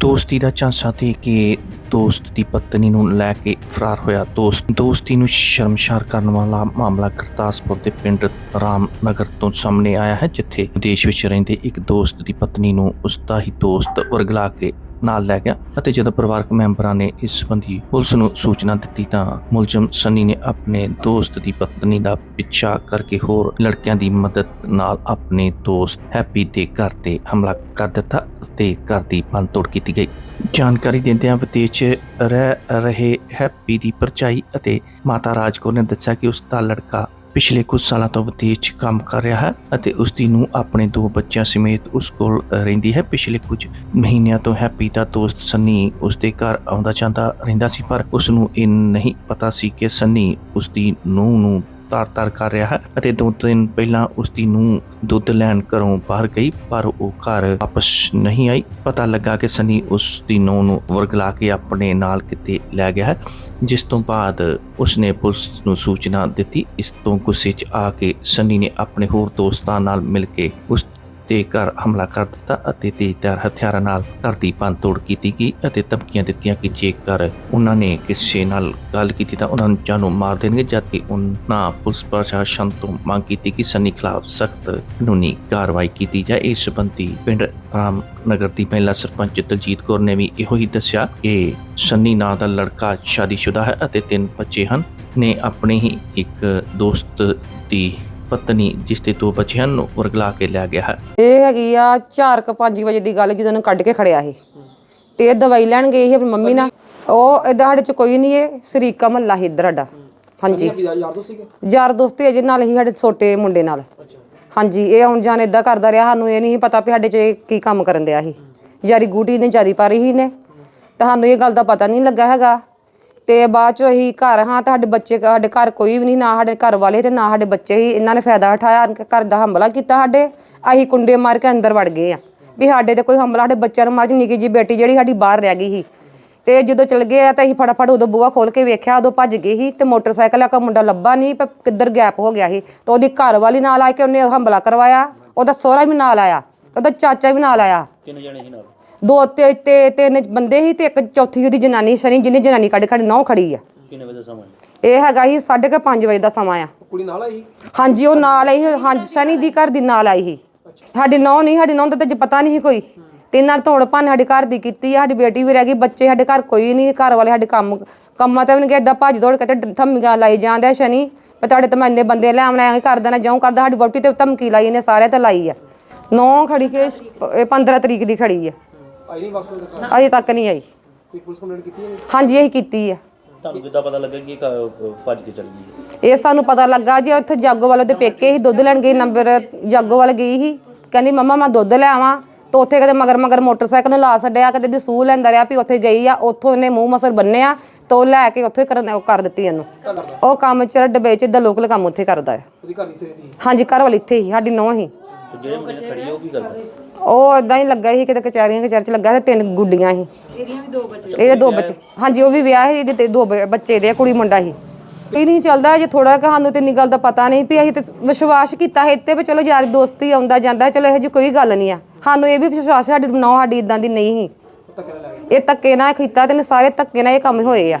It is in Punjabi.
ਦੋਸਤੀ ਦਾ ਝਾਂਸਾ ਦੇ ਕੇ ਦੋਸਤ ਦੀ ਪਤਨੀ ਨੂੰ ਲੈ ਕੇ ਫਰਾਰ ਹੋਇਆ ਦੋਸਤ। ਦੋਸਤੀ ਨੂੰ ਸ਼ਰਮਸ਼ਾਰ ਕਰਨ ਵਾਲਾ ਮਾਮਲਾ ਗੁਰਦਾਸਪੁਰ ਦੇ ਪਿੰਡ ਰਾਮਨਗਰ ਤੋਂ ਸਾਹਮਣੇ ਆਇਆ ਹੈ, ਜਿੱਥੇ ਵਿਦੇਸ਼ ਵਿੱਚ ਰਹਿੰਦੇ ਇੱਕ ਦੋਸਤ ਦੀ ਪਤਨੀ ਨੂੰ ਉਸ ਦਾ ਹੀ ਦੋਸਤ ਵਰਗਲਾ ਕੇ ਨਾਲ ਲੈ ਗਿਆ ਅਤੇ ਜਦੋਂ ਪਰਿਵਾਰਕ ਮੈਂਬਰਾਂ ਨੇ ਇਸ ਸੰਬੰਧੀ ਪੁਲਿਸ ਨੂੰ ਸੂਚਨਾ ਦਿੱਤੀ ਤਾਂ ਮੁਲਜ਼ਮ ਸਨੀ ਨੇ ਆਪਣੇ ਦੋਸਤ ਦੀ ਪਤਨੀ ਦਾ ਪਿੱਛਾ ਕਰਕੇ ਹੋਰ ਲੜਕਿਆਂ ਦੀ ਮਦਦ ਨਾਲ ਆਪਣੇ ਦੋਸਤ ਹੈਪੀ ਦੇ ਘਰ ਤੇ ਹਮਲਾ ਕਰ ਦਿੱਤਾ ਅਤੇ ਘਰ ਦੀ ਤੋੜ ਕੀਤੀ ਗਈ। ਜਾਣਕਾਰੀ ਦਿੰਦਿਆਂ ਵਿਦੇਸ਼ ਰਹਿ ਰਹੇ ਹੈਪੀ ਦੀ ਪਰਚਾਈ ਅਤੇ ਮਾਤਾ ਰਾਜਕੌਰ ਨੇ ਦੱਸਿਆ ਕਿ ਉਸ ਦਾ ਲੜਕਾ ਪਿਛਲੇ ਕੁਝ ਸਾਲਾਂ ਤੋਂ ਵਿਦੇਸ਼ 'ਚ ਕੰਮ ਕਰ ਰਿਹਾ ਹੈ ਅਤੇ ਉਸ ਦੀ ਨੂੰ ਆਪਣੇ ਦੋ ਬੱਚਿਆਂ ਸਮੇਤ ਉਸ ਕੋਲ ਰਹਿੰਦੀ ਹੈ। ਪਿਛਲੇ ਕੁਝ ਮਹੀਨਿਆਂ ਤੋਂ ਹੈਪੀ ਦਾ ਦੋਸਤ ਸੰਨੀ ਉਸ ਦੇ ਘਰ ਆਉਂਦਾ ਜਾਂਦਾ ਰਹਿੰਦਾ ਸੀ, ਪਰ ਉਸ ਨੂੰ ਇਹ ਨਹੀਂ ਪਤਾ ਸੀ ਕਿ ਸੰਨੀ ਉਸ ਦੀ ਨੂੰਹ ਨੂੰ ਤਾਰ-ਤਾਰ ਕਰ ਰਿਹਾ ਹੈ ਅਤੇ ਦੋ ਦਿਨ ਪਹਿਲਾਂ ਉਸ ਦੀ ਨੂੰਹ ਦੁੱਧ ਲੈਣ ਘਰੋਂ ਬਾਹਰ ਗਈ, ਪਰ ਉਹ ਘਰ ਵਾਪਸ ਨਹੀਂ ਆਈ। ਪਤਾ ਲੱਗਾ ਕਿ ਸਨੀ ਉਸ ਦੀ ਨੂੰਹ ਨੂੰ ਵਰਗਲਾ ਕੇ ਆਪਣੇ ਨਾਲ ਕਿਤੇ ਲੈ ਗਿਆ ਹੈ, ਜਿਸ ਤੋਂ ਬਾਅਦ ਉਸਨੇ ਪੁਲਿਸ ਨੂੰ ਸੂਚਨਾ ਦਿੱਤੀ। ਇਸ ਤੋਂ ਗੁੱਸੇ 'ਚ ਆ ਕੇ ਸਨੀ ਨੇ ਆਪਣੇ ਹੋਰ ਦੋਸਤਾਂ ਨਾਲ ਮਿਲ ਕੇ ਉਸ ਤੇ ਘਰ ਹਮਲਾ ਕਰ ਦਿੱਤਾ ਅਤੇ ਤੇਜ਼ਧਾਰ ਹਥਿਆਰਾਂ ਨਾਲ ਘਰ ਦੀ ਤੋੜ ਕੀਤੀ ਗਈ ਅਤੇ ਧਮਕੀਆਂ ਦਿੱਤੀਆਂ ਕਿ ਜੇਕਰ ਉਹਨਾਂ ਨੇ ਕਿਸੇ ਨਾਲ ਗੱਲ ਕੀਤੀ ਤਾਂ ਉਹਨਾਂ ਨੂੰ ਜਾਨੋਂ ਮਾਰ ਦੇਣਗੇ ਜਦਕਿ ਉਹਨਾਂ ਪੁਲਿਸ ਪ੍ਰਸ਼ਾਸਨ ਤੋਂ ਮੰਗ ਕੀਤੀ ਕਿ ਸਨੀ ਖਿਲਾਫ ਸਖਤ ਕਾਨੂੰਨੀ ਕਾਰਵਾਈ ਕੀਤੀ ਜਾਏ। ਇਸ ਸੰਬੰਧੀ ਪਿੰਡ ਰਾਮ ਨਗਰ ਦੀ ਮਹਿਲਾ ਸਰਪੰਚ ਦਲਜੀਤ ਕੌਰ ਨੇ ਵੀ ਇਹੋ ਹੀ ਦੱਸਿਆ ਕਿ ਸੰਨੀ ਨਾਂ ਦਾ ਲੜਕਾ ਸ਼ਾਦੀशुदा ਹੈ ਅਤੇ ਤਿੰਨ ਬੱਚੇ ਹਨ। ਨੇ ਆਪਣੇ ਹੀ ਇੱਕ ਦੋਸਤ ਦੀ ਪਤਨੀ ਜਿਸ ਦੇ ਦੋ ਬੱਚੇ ਹਨ ਨੂੰ ਵਰਗਲਾ ਕੇ ਲਿਆ ਗਿਆ ਹੈ। ਇਹ ਹੈਗੀ ਆ 4 ਕ 5 ਵਜੇ ਦੀ ਗੱਲ ਜਦੋਂ ਉਹਨੂੰ ਕੱਢ ਕੇ ਖੜਿਆ ਸੀ ਤੇ ਇਹ ਦਵਾਈ ਲੈਣ ਗਏ ਸੀ ਆਪਣੀ ਮੰਮੀ ਨਾਲ। ਉਹ ਏਦਾਂ ਸਾਡੇ ਚ ਕੋਈ ਨਹੀਂ ਏ ਸਰੀਕਾ ਮਹੱਲਾ ਸੀ ਇੱਧਰ ਸਾਡਾ। ਹਾਂਜੀ। ਯਾਰ ਦੋਸਤ ਸੀਗੇ? ਯਾਰ ਦੋਸਤੀ ਅਜੇ ਨਾਲ ਹੀ ਸਾਡੇ ਛੋਟੇ ਮੁੰਡੇ ਨਾਲ। ਹਾਂਜੀ ਇਹ ਆਉਣ ਜਾਣ ਇਦਾਂ ਕਰਦਾ ਰਿਹਾ ਸਾਨੂੰ ਇਹ ਨਹੀਂ ਪਤਾ ਵੀ ਸਾਡੇ ਚ ਇਹ ਕੀ ਕੰਮ ਕਰਨ ਦਿਆ ਸੀ। ਯਾਰੀ ਗੂਟੀ ਨੇ ਜਾਰੀ ਪਾਰੀ ਸੀ ਨੇ ਤਾਂ ਸਾਨੂੰ ਇਹ ਗੱਲ ਦਾ ਪਤਾ ਨਹੀਂ ਲੱਗਾ ਹੈਗਾ। ਤੇ ਬਾਅਦ ਚੋਂ ਅਸੀਂ ਘਰ, ਹਾਂ ਤਾਂ ਸਾਡੇ ਬੱਚੇ, ਸਾਡੇ ਘਰ ਕੋਈ ਵੀ ਨਹੀਂ, ਨਾ ਸਾਡੇ ਘਰ ਵਾਲੇ ਤੇ ਨਾ ਸਾਡੇ ਬੱਚੇ ਹੀ ਇਹਨਾਂ ਨੇ ਫਾਇਦਾ ਉਠਾਇਆ ਘਰ ਦਾ ਹਮਲਾ ਕੀਤਾ ਸਾਡੇ। ਅਸੀਂ ਕੁੰਡੇ ਮਾਰ ਕੇ ਅੰਦਰ ਵੜ ਗਏ ਆ। ਵੀ ਸਾਡੇ ਤੇ ਕੋਈ ਹਮਲਾ, ਸਾਡੇ ਬੱਚਿਆਂ ਨੂੰ ਮਾਰ ਜੀ ਨਿੱਕੀ ਜੀ ਬੇਟੀ ਜਿਹੜੀ ਸਾਡੀ ਬਾਹਰ ਰਹਿ ਗਈ ਸੀ। ਤੇ ਜਦੋਂ ਚਲ ਗਏ ਆ ਤਾਂ ਅਸੀਂ ਫਟਾਫਟ ਉਦੋਂ ਬੂਹਾ ਖੋਲ ਕੇ ਵੇਖਿਆ, ਉਦੋਂ ਭੱਜ ਗਏ ਸੀ ਤੇ ਮੋਟਰਸਾਈਕਲ ਆ ਕਾ ਮੁੰਡਾ ਲੱਭਾ ਨਹੀਂ, ਪਰ ਕਿੱਧਰ ਗੈਪ ਹੋ ਗਿਆ ਸੀ। ਤਾਂ ਉਹਦੀ ਘਰ ਵਾਲੀ ਨਾਲ ਆ ਕੇ ਉਹਨੇ ਹਮਲਾ ਕਰਵਾਇਆ, ਉਹਦਾ ਸਹੁਰਾ ਵੀ ਨਾਲ ਆਇਆ, ਉਹਦਾ ਚਾਚਾ ਵੀ ਨਾਲ ਆਇਆ। ਕਿੰਨੇ ਜਣੇ ਸੀ ਨਾਲ? ਦੋ ਤੇ ਤੇ ਤਿੰਨ ਬੰਦੇ ਸੀ ਤੇ ਇੱਕ ਚੌਥੀ ਉਹਦੀ ਜਨਾਨੀ ਸਨੀ ਜਿਹਨੇ ਜਨਾਨੀ ਕੱਢ ਖੜੀ ਨੌ ਖੜੀ ਆ। ਕਿੰਨੇ ਵਜੇ ਦਾ ਸਮਾਂ ਇਹ ਹੈਗਾ ਸੀ 5:30 ਵਜੇ ਦਾ ਸਮਾਂ ਆ। ਕੁੜੀ ਨਾਲ ਆਈ ਹਾਂਜੀ ਉਹ ਨਾਲ ਆਈ ਸੀ, ਹਾਂਜੀ ਸਨੀ ਦੀ ਘਰ ਦੀ ਨਾਲ ਆਈ ਸੀ। ਸਾਡੀ ਨੌ ਨਹੀਂ ਸਾਡੀ ਨੌ ਦਾ ਤਾਂ ਜੇ ਪਤਾ ਨਹੀਂ ਸੀ ਕੋਈ। ਤੇ ਨਾਲ ਤੋੜ ਭੰਨ ਸਾਡੀ ਘਰ ਦੀ ਕੀਤੀ ਆ ਸਾਡੀ ਬੇਟੀ ਵੀ ਰਹਿ ਗਈ ਬੱਚੇ ਸਾਡੇ ਘਰ ਕੋਈ ਨਹੀਂ ਘਰ ਵਾਲੇ ਸਾਡੇ ਕੰਮ ਕੰਮਾਂ ਤੇ ਵੀ ਨਹੀਂ ਏਦਾਂ ਭੱਜ ਦੌੜ ਕੇ ਤੇ ਧਮਕੀਆਂ ਲਾਈ ਜਾਂਦੇ ਆ ਸ਼ਨੀ ਮੈਂ ਤੁਹਾਡੇ ਤੇ ਮੈਂ ਇੰਨੇ ਬੰਦੇ ਲੈ ਆਉਣਾ ਐਂ ਕਰ ਦੇਣਾ ਜਿਉਂ ਕਰਦਾ ਸਾਡੀ ਵੋਟੀ ਤੇ ਧਮਕੀ ਲਾਈ ਇਹਨੇ ਸਾਰੇ ਤੇ ਲਾਈ ਆ। ਨੌ ਖੜੀ ਕੇ ਇਹ 15 ਤਰੀਕ ਦੀ ਖੜੀ ਆ। ਆਈ ਨਹੀਂ ਵਾਪਸ ਉਹਦੇ ਘਰ? ਅਜੇ ਤੱਕ ਨਹੀਂ ਆਈ। ਕੋਈ ਪੁਲਿਸ ਕੰਪਲੇਂਟ ਕੀਤੀ ਹੈ? ਹਾਂਜੀ ਇਹ ਕੀਤੀ ਆ ਤੁਹਾਨੂੰ ਕਿੱਦਾਂ ਪਤਾ ਲੱਗਾ ਕਿ ਭੱਜ ਕੇ ਚਲ ਗਈ? ਇਹ ਸਾਨੂੰ ਪਤਾ ਲੱਗਾ ਜੀ ਉੱਥੇ ਜਾਗੋ ਵਾਲੇ ਦੇ ਪੇਕੇ ਹੀ ਦੁੱਧ ਲੈਣ ਗਈ ਨੰਬਰ ਜਾਗੋ ਵਾਲੇ ਗਈ ਸੀ ਕਹਿੰਦੀ ਮੰਮਾ ਮੈਂ ਦੁੱਧ ਲੈ ਆਵਾਂ। ਤੇ ਉੱਥੇ ਕਦੇ ਮਗਰ ਮਗਰ ਮੋਟਰਸਾਈਕਲ ਨੂੰ ਲਾ ਛੱਡਿਆ ਕਦੇ ਦੀ ਸੂਹ ਲੈਂਦਾ ਰਿਹਾ ਵੀ ਉੱਥੇ ਗਈ ਆ ਉੱਥੋਂ ਇਹਨੇ ਮੂੰਹ ਮਸਰ ਬੰਨਿਆ ਤੇ ਉਹ ਲੈ ਕੇ ਉੱਥੇ ਕਰਨ ਉਹ ਕਰ ਦਿੱਤੀ ਇਹਨੂੰ। ਉਹ ਕੰਮ ਚ ਡੱਬੇ ਚ ਦਾ ਲੋਕਲ ਕੰਮ ਉੱਥੇ ਕਰਦਾ ਹੈ। ਉਹਦੀ ਘਰ ਹਾਂਜੀ ਘਰ ਵਾਲੀ ਇੱਥੇ ਹੀ ਸਾਡੀ ਨੌਂ ਹੀ। ਤੇ ਜਿਹੜੇ ਮੁੰਡੇ ਖੜੀ ਉਹ ਕੀ ਕਰਦਾ? ਉਹ ਇਦਾਂ ਹੀ ਲੱਗਾ ਸੀ ਕਿਤੇ ਕਚਹਿਰੀਆਂ ਕਚਹਿਰ ਚ ਲੱਗਾ ਤੇ ਤਿੰਨ ਗੁੱਡੀਆਂ ਸੀ। ਇਹਦੀਆਂ ਵੀ ਦੋ ਬੱਚੇ ਇਹਦੇ ਦੋ ਬੱਚੇ। ਹਾਂਜੀ ਉਹ ਵੀ ਵਿਆਹ ਸੀ ਇਹਦੇ ਤੇ ਦੋ ਬ- ਬੱਚੇ ਦੇ ਆ, ਕੁੜੀ ਮੁੰਡਾ ਸੀ। ਇਹ ਨਹੀਂ ਚੱਲਦਾ ਜੇ ਥੋੜਾ ਕਿ ਸਾਨੂੰ ਤੇ ਇੰਨੀ ਗੱਲ ਦਾ ਪਤਾ ਨਹੀਂ ਵੀ ਅਸੀਂ ਤੇ ਵਿਸ਼ਵਾਸ ਕੀਤਾ ਹੈ ਇੱਥੇ ਵੀ ਚਲੋ ਯਾਰ ਦੋਸਤੀ ਆਉਂਦਾ ਜਾਂਦਾ ਚਲੋ ਇਹੋ ਜਿਹੀ ਕੋਈ ਗੱਲ ਨਹੀਂ ਆ। ਸਾਨੂੰ ਇਹ ਵੀ ਵਿਸ਼ਵਾਸ ਸਾਡੀ ਨੌ ਸਾਡੀ ਇਦਾਂ ਦੀ ਨਹੀਂ ਸੀ। ਇਹ ਧੱਕੇ ਨਾਲ ਕੀਤਾ ਤੇ ਇਹਨੇ ਸਾਰੇ ਧੱਕੇ ਨਾਲ ਇਹ ਕੰਮ ਹੋਏ ਆ।